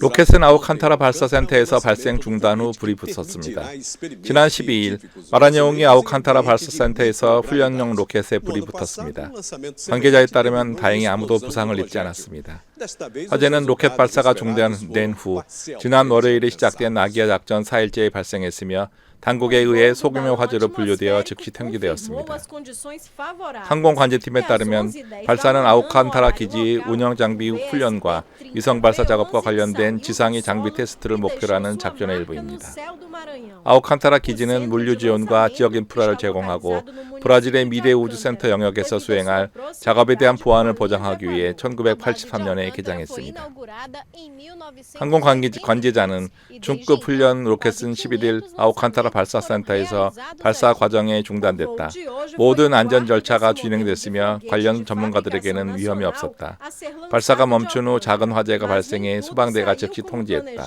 로켓은 아우칸타라 발사센터에서 발생 중단 후 불이 붙었습니다. 지난 12일 마라뇽이 아우칸타라 발사센터에서 훈련용 로켓에 불이 붙었습니다. 관계자에 따르면 다행히 아무도 부상을 입지 않았습니다. 화재는 로켓 발사가 중단된 후 지난 월요일에 시작된 나기아 작전 4일째에 발생했으며 당국에 의해 소규모 화재로 분류되어 즉시 통기되었습니다. 항공 관제팀에 따르면 발사는 아우칸타라 기지 운영 장비 훈련과 위성 발사 작업과 관련된 지상의 장비 테스트를 목표로 하는 작전의 일부입니다. 아우칸타라 기지는 물류 지원과 지역 인프라를 제공하고 브라질의 미래 우주센터 영역에서 수행할 작업에 대한 보안을 보장하기 위해 1983년에 개장했습니다. 항공 관계- 관계자는 중급 훈련 로켓은 11일 아우칸타라 발사센터에서 발사 과정에 중단됐다. 모든 안전 절차가 진행됐으며 관련 전문가들에게는 위험이 없었다. 발사가 멈춘 후 작은 화재가 발생해 수방대가 즉시 통지했다.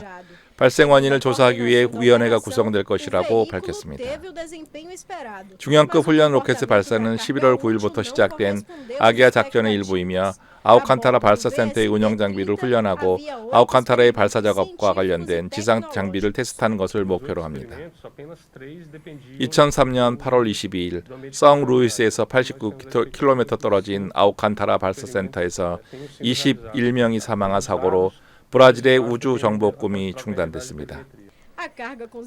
발생 원인을 조사하기 위해 위원회가 구성될 것이라고 밝혔습니다. 중형급 훈련 로켓의 발사는 11월 9일부터 시작된 아기아 작전의 일부이며 아우칸타라 발사센터의 운영 장비를 훈련하고 아우칸타라의 발사 작업과 관련된 지상 장비를 테스트하는 것을 목표로 합니다. 2003년 8월 22일 성 루이스에서 89km 떨어진 아우칸타라 발사센터에서 21명이 사망한 사고로 브라질의 우주 정보 꿈이 중단됐습니다.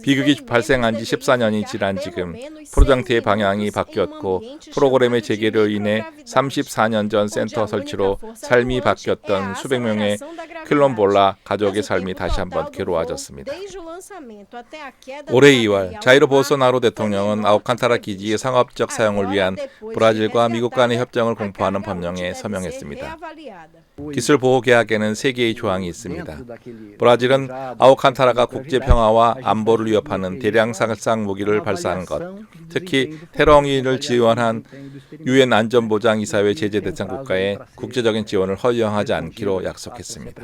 비극이 발생한 지 14년이 지난 지금 프로젝트의 방향이 바뀌었고 프로그램의 재개로 인해 34년 전 센터 설치로 삶이 바뀌었던 수백 명의 킬롬볼라 가족의 삶이 다시 한번 괴로워졌습니다. 올해 2월 자이로 보소나로 대통령은 아우칸타라 기지의 상업적 사용을 위한 브라질과 미국 간의 협정을 공포하는 법령에 서명했습니다. 기술 보호 계약에는 세 개의 조항이 있습니다. 브라질은 아우칸타라가 국제 안보를 위협하는 대량 살상 무기를 발사하는 것, 특히 테러 행위를 지원한 유엔 안전보장 이사회 제재 대상 국가에 국제적인 지원을 허용하지 않기로 약속했습니다.